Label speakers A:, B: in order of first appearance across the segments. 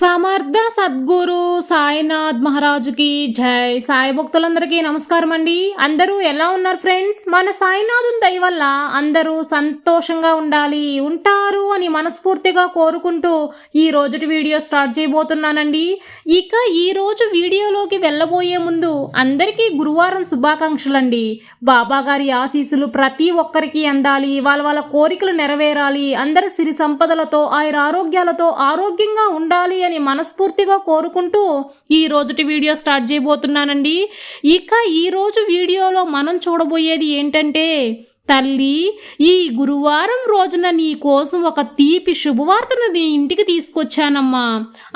A: సమర్థ సద్గురు సాయినాథ్ మహారాజుకి జై. సాయి భక్తులందరికీ నమస్కారం అండి అందరూ ఎలా ఉన్నారు ఫ్రెండ్స్? మన సాయినాథుని దయ వల్ల అందరూ సంతోషంగా ఉండాలి ఉంటారు అని మనస్ఫూర్తిగా కోరుకుంటూ ఈ రోజుటి వీడియో స్టార్ట్ చేయబోతున్నానండి. ఇక ఈ రోజు వీడియోలోకి వెళ్ళబోయే ముందు అందరికీ గురువారం శుభాకాంక్షలండి. బాబా గారి ఆశీస్సులు ప్రతి ఒక్కరికి అందాలి వాళ్ళ వాళ్ళ కోరికలు నెరవేరాలి అందరి సిరి సంపదలతో ఆయన ఆరోగ్యాలతో ఆరోగ్యంగా ఉండాలి అని మనస్ఫూర్తిగా కోరుకుంటూ ఈ రోజుటి వీడియో స్టార్ట్ చేయబోతున్నానండి. ఇక ఈరోజు వీడియోలో మనం చూడబోయేది ఏంటంటే తల్లి ఈ గురువారం రోజున నీ కోసం ఒక తీపి శుభవార్తను నీ ఇంటికి తీసుకొచ్చానమ్మా.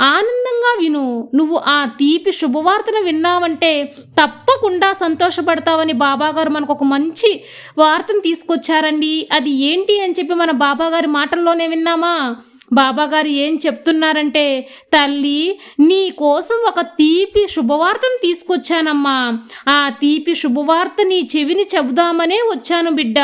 A: ఆనందంగా విను నువ్వు ఆ తీపి శుభవార్తను విన్నావంటే తప్పకుండా సంతోషపడతావని బాబాగారు మనకు ఒక మంచి వార్తను తీసుకొచ్చారండి. అది ఏంటి అని చెప్పి మన బాబాగారి మాటల్లోనే విన్నామా? బాబాగారు ఏం చెప్తున్నారంటే తల్లి నీ కోసం ఒక తీపి శుభవార్తను తీసుకొచ్చానమ్మా. ఆ తీపి శుభవార్త నీ చెవిని చెబుదామనే వచ్చాను బిడ్డ.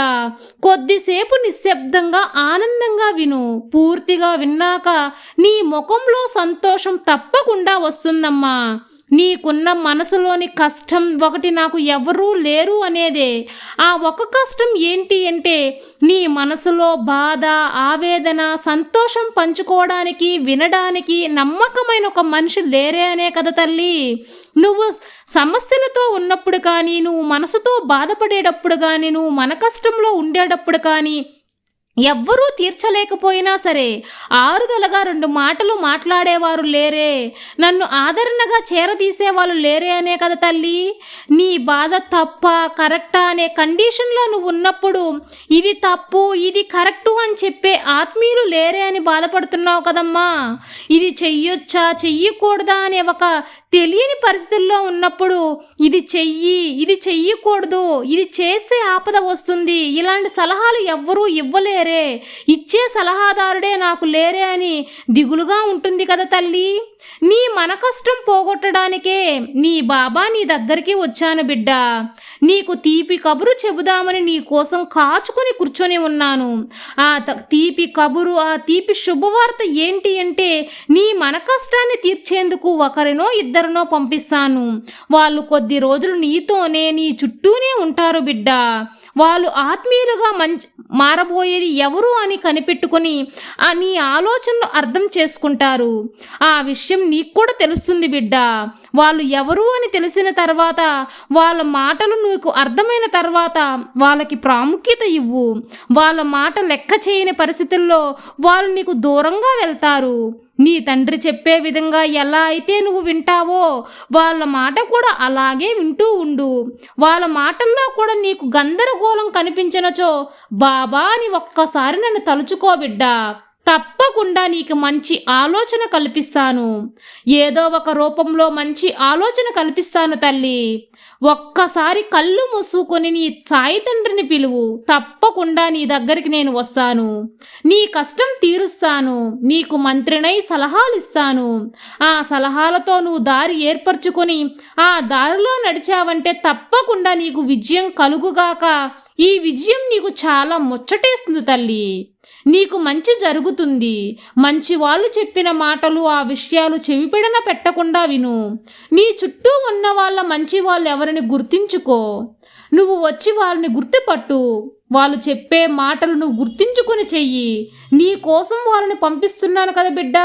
A: కొద్దిసేపు నిశ్శబ్దంగా ఆనందంగా విను. పూర్తిగా విన్నాక నీ ముఖంలో సంతోషం తప్పకుండా వస్తుందమ్మా. నీకున్న మనసులోని కష్టం ఒకటి నాకు ఎవరూ లేరు అనేదే. ఆ ఒక కష్టం ఏంటి అంటే నీ మనసులో బాధ ఆవేదన సంతోషం పంచుకోవడానికి వినడానికి నమ్మకమైన ఒక మనిషి లేరే అనే కదా తల్లి. నువ్వు సమస్యలతో ఉన్నప్పుడు కానీ నువ్వు మనసుతో బాధపడేటప్పుడు కానీ నువ్వు మన కష్టంలో ఉండేటప్పుడు కానీ ఎవ్వరూ తీర్చలేకపోయినా సరే ఆరుదలగా రెండు మాటలు మాట్లాడేవారు లేరే. నన్ను ఆదరణగా చేరదీసేవాళ్ళు లేరే అనే కదా తల్లి. నీ బాధ తప్ప కరెక్టా అనే కండిషన్లో నువ్వు ఉన్నప్పుడు ఇది తప్పు ఇది కరెక్టు అని చెప్పే ఆత్మీయులు లేరే అని బాధపడుతున్నావు కదమ్మా. ఇది చెయ్యొచ్చా చెయ్యకూడదా అనే ఒక తెలియని పరిస్థితుల్లో ఉన్నప్పుడు ఇది చెయ్యి ఇది చెయ్యకూడదు ఇది చేస్తే ఆపద వస్తుంది. ఇలాంటి సలహాలు ఎవ్వరూ ఇవ్వలేరు. ఇచ్చే సలహాదారుడే నాకు లేరే అని దిగులుగా ఉంటుంది కదా తల్లి. నీ మన కష్టం పోగొట్టడానికే నీ బాబా నీ దగ్గరికి వచ్చాను బిడ్డ. నీకు తీపి కబురు చెబుదామని నీ కోసం కాచుకొని కూర్చొని ఉన్నాను. ఆ తీపి కబురు ఆ తీపి శుభవార్త ఏంటి అంటే నీ మన కష్టాన్ని తీర్చేందుకు ఒకరినో ఇద్దరినో పంపిస్తాను. వాళ్ళు కొద్ది రోజులు నీతోనే నీ చుట్టూనే ఉంటారు బిడ్డ. వాళ్ళు ఆత్మీయులుగా మంచి మారబోయేది ఎవరు అని కనిపెట్టుకొని ఆ నీ ఆలోచనలు అర్థం చేసుకుంటారు. ఆ విషయం విషయం నీకు కూడా తెలుస్తుంది బిడ్డ. వాళ్ళు ఎవరు అని తెలిసిన తర్వాత వాళ్ళ మాటలు నీకు అర్థమైన తర్వాత వాళ్ళకి ప్రాముఖ్యత ఇవ్వు. వాళ్ళ మాట లెక్క చేయని పరిస్థితుల్లో వాళ్ళు నీకు దూరంగా వెళ్తారు. నీ తండ్రి చెప్పే విధంగా ఎలా అయితే నువ్వు వింటావో వాళ్ళ మాట కూడా అలాగే వింటూ ఉండు. వాళ్ళ మాటల్లో కూడా నీకు గందరగోళం కనిపించినచో బాబా అని ఒక్కసారి నన్ను తలుచుకో బిడ్డా. తప్పకుండా నీకు మంచి ఆలోచన కల్పిస్తాను. ఏదో ఒక రూపంలో మంచి ఆలోచన కల్పిస్తాను తల్లి. ఒక్కసారి కళ్ళు మూసుకొని నీ సాయి తండ్రిని పిలువు. తప్పకుండా నీ దగ్గరికి నేను వస్తాను. నీ కష్టం తీరుస్తాను. నీకు మంత్రినై సలహాలు ఇస్తాను ఆ సలహాలతో నువ్వు దారి ఏర్పరచుకొని ఆ దారిలో నడిచావంటే తప్పకుండా నీకు విజయం కలుగుగాక ఈ విజయం నీకు చాలా ముచ్చటేస్తుంది తల్లి. నీకు మంచి జరుగుతుంది. మంచి వాళ్ళు చెప్పిన మాటలు ఆ విషయాలు చెవిపెడన పెట్టకుండా విను. నీ చుట్టూ ఉన్న వాళ్ళ మంచి వాళ్ళు ఎవరిని గుర్తించుకో. నువ్వు వచ్చి వాళ్ళని గుర్తుపట్టు. వాళ్ళు చెప్పే మాటలు నువ్వు గుర్తించుకొని చెయ్యి. నీ కోసం వాళ్ళని పంపిస్తున్నాను కదా బిడ్డ.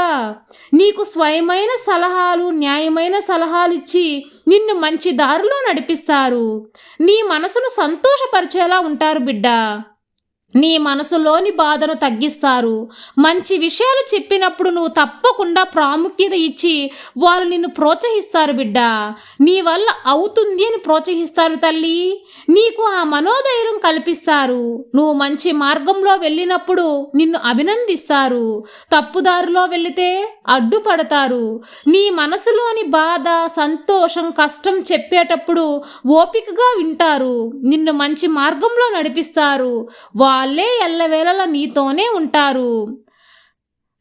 A: నీకు స్వయమైన సలహాలు న్యాయమైన సలహాలు ఇచ్చి నిన్ను మంచి దారిలో నడిపిస్తారు. నీ మనసును సంతోషపరిచేలా ఉంటారు బిడ్డ. నీ మనసులోని బాధను తగ్గిస్తారు. మంచి విషయాలు చెప్పినప్పుడు నువ్వు తప్పకుండా ప్రాముఖ్యత ఇచ్చి వాళ్ళు నిన్ను ప్రోత్సహిస్తారు బిడ్డ. నీ వల్ల అవుతుంది అని ప్రోత్సహిస్తారు తల్లి. నీకు ఆ మనోధైర్యం కల్పిస్తారు. నువ్వు మంచి మార్గంలో వెళ్ళినప్పుడు నిన్ను అభినందిస్తారు. తప్పుదారిలో వెళితే అడ్డుపడతారు. నీ మనసులోని బాధ సంతోషం కష్టం చెప్పేటప్పుడు ఓపికగా వింటారు. నిన్ను మంచి మార్గంలో నడిపిస్తారు. వాళ్ళే ఎల్లవేళలా నీతోనే ఉంటారు.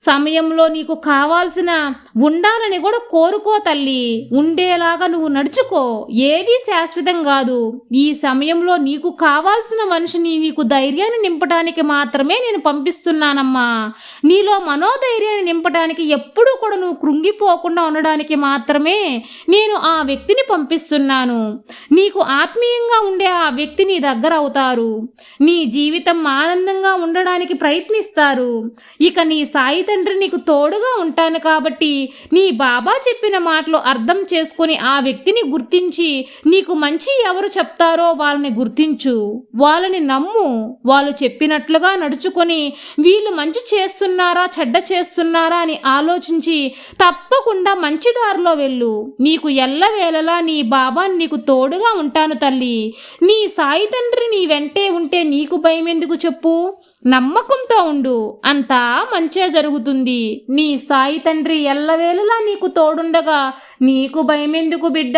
A: సమయంలో నీకు కావాల్సిన ఉండాలని కూడా కోరుకో తల్లి. ఉండేలాగా నువ్వు నడుచుకో. ఏది శాశ్వతం కాదు. ఈ సమయంలో నీకు కావాల్సిన మనిషిని నీకు ధైర్యాన్ని నింపడానికి మాత్రమే నేను పంపిస్తున్నానమ్మా. నీలో మనోధైర్యాన్ని నింపడానికి ఎప్పుడూ కూడా నువ్వు కృంగిపోకుండా ఉండడానికి మాత్రమే నేను ఆ వ్యక్తిని పంపిస్తున్నాను. నీకు ఆత్మీయంగా ఉండే ఆ వ్యక్తి నీ దగ్గర అవుతారు. నీ జీవితం ఆనందంగా ఉండడానికి ప్రయత్నిస్తారు. ఇక నీ సాయిత తండ్రి నీకు తోడుగా ఉంటాను కాబట్టి నీ బాబా చెప్పిన మాటలు అర్థం చేసుకొని ఆ వ్యక్తిని గుర్తించి నీకు మంచి ఎవరు చెప్తారో వాళ్ళని గుర్తించు. వాళ్ళని నమ్ము. వాళ్ళు చెప్పినట్లుగా నడుచుకొని వీళ్ళు మంచి చేస్తున్నారా చెడ్డ చేస్తున్నారా అని ఆలోచించి తప్పకుండా మంచి దారిలో వెళ్ళు. నీకు ఎల్లవేళలా నీ బాబా నీకు తోడుగా ఉంటాను తల్లి. నీ సాయి తండ్రి నీ వెంటే ఉంటే నీకు భయం ఎందుకు చెప్పు? నమ్మకంతో ఉండు. అంతా మంచే జరుగుతుంది. నీ సాయి తండ్రి ఎల్లవేళలా నీకు తోడుండగా నీకు భయమెందుకు బిడ్డ?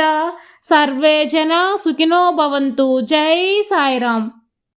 A: సర్వే జన సుఖినో భవంతు. జై సాయిరాం